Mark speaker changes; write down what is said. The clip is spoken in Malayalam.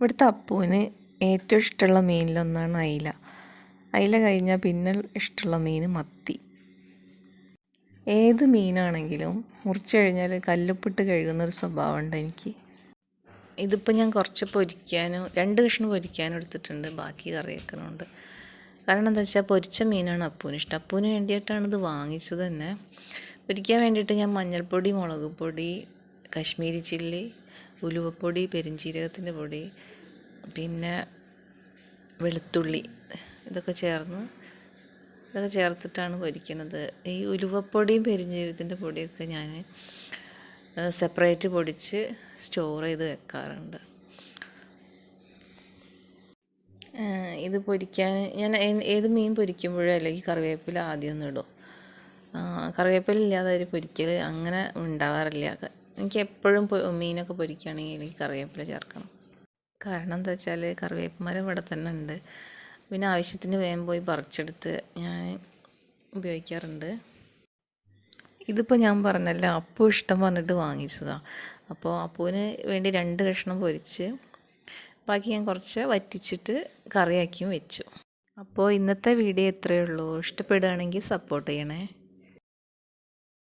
Speaker 1: ഇവിടുത്തെ അപ്പുവിന് ഏറ്റവും ഇഷ്ടമുള്ള മീനിലൊന്നാണ് അയില. അയില കഴിഞ്ഞാൽ പിന്നെ ഇഷ്ടമുള്ള മീൻ മത്തി. ഏത് മീനാണെങ്കിലും മുറിച്ച് കഴിഞ്ഞാൽ കല്ലുപ്പിട്ട് കഴുകുന്ന ഒരു സ്വഭാവമുണ്ട് എനിക്ക്. ഇതിപ്പോൾ ഞാൻ കുറച്ച് പൊരിക്കാനും രണ്ട് കഷ്ണം പൊരിക്കാനും എടുത്തിട്ടുണ്ട് ബാക്കി കറി വെക്കണമുണ്ട്. കാരണം എന്താ വെച്ചാൽ പൊരിച്ച മീനാണ് അപ്പൂന് ഇഷ്ടം. അപ്പൂന് വേണ്ടിയിട്ടാണ് ഇത് വാങ്ങിച്ചത് തന്നെ. പൊരിക്കാൻ വേണ്ടിയിട്ട് ഞാൻ മഞ്ഞൾപ്പൊടി മുളക് പൊടി കശ്മീരി ചില്ലി ഉലുവപ്പൊടി പെരിഞ്ചീരകത്തിന്റെ പൊടി പിന്നെ വെളുത്തുള്ളി ഇതൊക്കെ ചേർന്ന് ഇതൊക്കെ ചേർത്തിട്ടാണ് പൊരിക്കുന്നത് ഈ ഉലുവപ്പൊടിയും പെരിഞ്ചീരകത്തിന്റെ പൊടിയൊക്കെ ഞാൻ സെപ്പറേറ്റ് പൊടിച്ച് സ്റ്റോർ ചെയ്ത് വെക്കാറുണ്ട്. ഇത് പൊരിക്കാൻ ഞാൻ ഏത് മീൻ പൊരിക്കുമ്പോഴും അല്ലെങ്കിൽ കറിവേപ്പില ആദ്യം ഒന്ന് ഇടും. കറിവേപ്പില ഇല്ലാതെ ഒരു പൊരിക്കൽ അങ്ങനെ ഉണ്ടാവാറില്ല. എനിക്ക് എപ്പോഴും മീനൊക്കെ പൊരിക്കുകയാണെങ്കിൽ എനിക്ക് കറിവേപ്പില ചേർക്കണം. കാരണം എന്താ വെച്ചാൽ കറിവേപ്പുമരം ഇവിടെ തന്നെ ഉണ്ട്. പിന്നെ ആവശ്യത്തിന് വേഗം പോയി പറിച്ചെടുത്ത് ഞാൻ ഉപയോഗിക്കാറുണ്ട്. ഇതിപ്പോൾ ഞാൻ പറഞ്ഞല്ലോ അപ്പു ഇഷ്ടം പറഞ്ഞിട്ട് വാങ്ങിച്ചതാണ് അപ്പോൾ അപ്പുവിന് വേണ്ടി രണ്ട് കഷ്ണം പൊരിച്ച് ബാക്കി ഞാൻ കുറച്ച് വറ്റിച്ചിട്ട് കറിയാക്കിയും വെച്ചു. അപ്പോൾ ഇന്നത്തെ വീഡിയോ ഇത്രയേ ഉള്ളൂ. ഇഷ്ടപ്പെടുകയാണെങ്കിൽ സപ്പോർട്ട് ചെയ്യണേ.